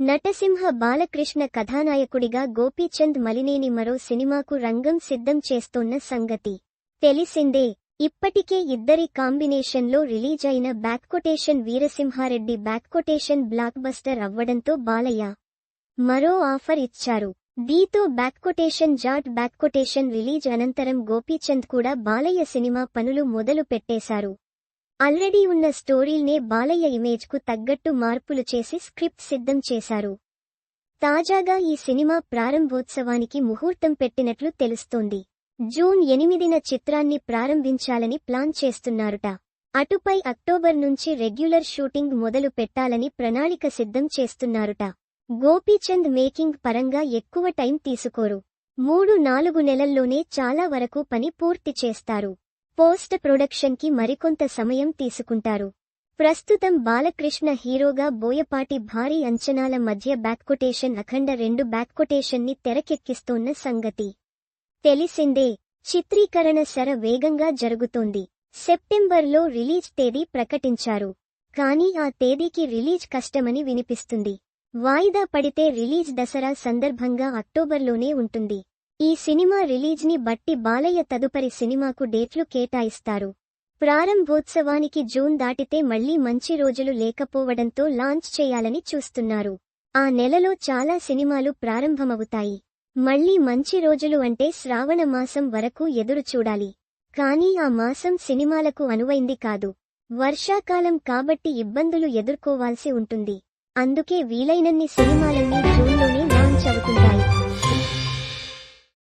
నటసింహ బాలకృష్ణ కథానాయకుడిగా గోపీచంద్ మలినేని మరో సినిమాకు రంగం సిద్ధం చేస్తోన్న సంగతి. తెలిసిందే ఇప్పటికే ఇద్దరి కాంబినేషన్లో రిలీజ్ అయిన బ్యాక్కొటేషన్ వీరసింహారెడ్డి బ్యాక్కొటేషన్ బ్లాక్ బస్టర్ అవ్వడంతో బాలయ్య మరో ఆఫర్ ఇచ్చారు. దీతో బ్యాక్కొటేషన్ జాట్ బ్యాక్కొటేషన్ రిలీజ్ అనంతరం గోపీచంద్ కూడా బాలయ్య సినిమా పనులు మొదలు పెట్టేశారు ఆల్రెడీ ఉన్న స్టోరీల్నే బాలయ్య ఇమేజ్కు తగ్గట్టు మార్పులు చేసి స్క్రిప్ట్ సిద్ధం చేశారు. తాజాగా ఈ సినిమా ప్రారంభోత్సవానికి ముహూర్తం పెట్టినట్లు తెలుస్తోంది. జూన్ ఎనిమిదిన చిత్రాన్ని ప్రారంభించాలని ప్లాన్ చేస్తున్నారుట. అటుపై అక్టోబర్ నుంచి రెగ్యులర్ షూటింగ్ మొదలు పెట్టాలని ప్రణాళిక సిద్ధం చేస్తున్నారుట. గోపీచంద్ మేకింగ్ పరంగా ఎక్కువ టైం తీసుకోరు. మూడు నాలుగు నెలల్లోనే చాలా వరకు పని పూర్తి చేస్తారు. పోస్ట్ ప్రొడక్షన్కి మరికొంత సమయం తీసుకుంటారు. ప్రస్తుతం బాలకృష్ణ హీరోగా బోయపాటి భారీ అంచనాల మధ్య బ్యాక్కొటేషన్ అఖండ రెండు బ్యాక్కొటేషన్ని తెరకెక్కిస్తోన్న సంగతి. తెలిసిందే చిత్రీకరణ శర వేగంగా జరుగుతోంది. సెప్టెంబర్లో రిలీజ్ తేదీ ప్రకటించారు. కానీ ఆ తేదీకి రిలీజ్ కష్టమని వినిపిస్తుంది. వాయిదా పడితే రిలీజ్ దసరా సందర్భంగా అక్టోబర్లోనే ఉంటుంది. ఈ సినిమా రిలీజ్ని బట్టి బాలయ్య తదుపరి సినిమాకు డేట్లు కేటాయిస్తారు. ప్రారంభోత్సవానికి జూన్ దాటితే మళ్ళీ మంచి రోజులు లేకపోవడంతో లాంచ్ చేయాలని చూస్తున్నారు. ఆ నెలలో చాలా సినిమాలు ప్రారంభమవుతాయి. మళ్ళీ మంచి రోజులు అంటే శ్రావణ మాసం వరకు ఎదురు చూడాలి. కానీ ఆ మాసం సినిమాలకు అనువైంది కాదు. వర్షాకాలం కాబట్టి ఇబ్బందులు ఎదుర్కోవాల్సి ఉంటుంది. అందుకే వీలైనన్ని సినిమాలన్నీ జూన్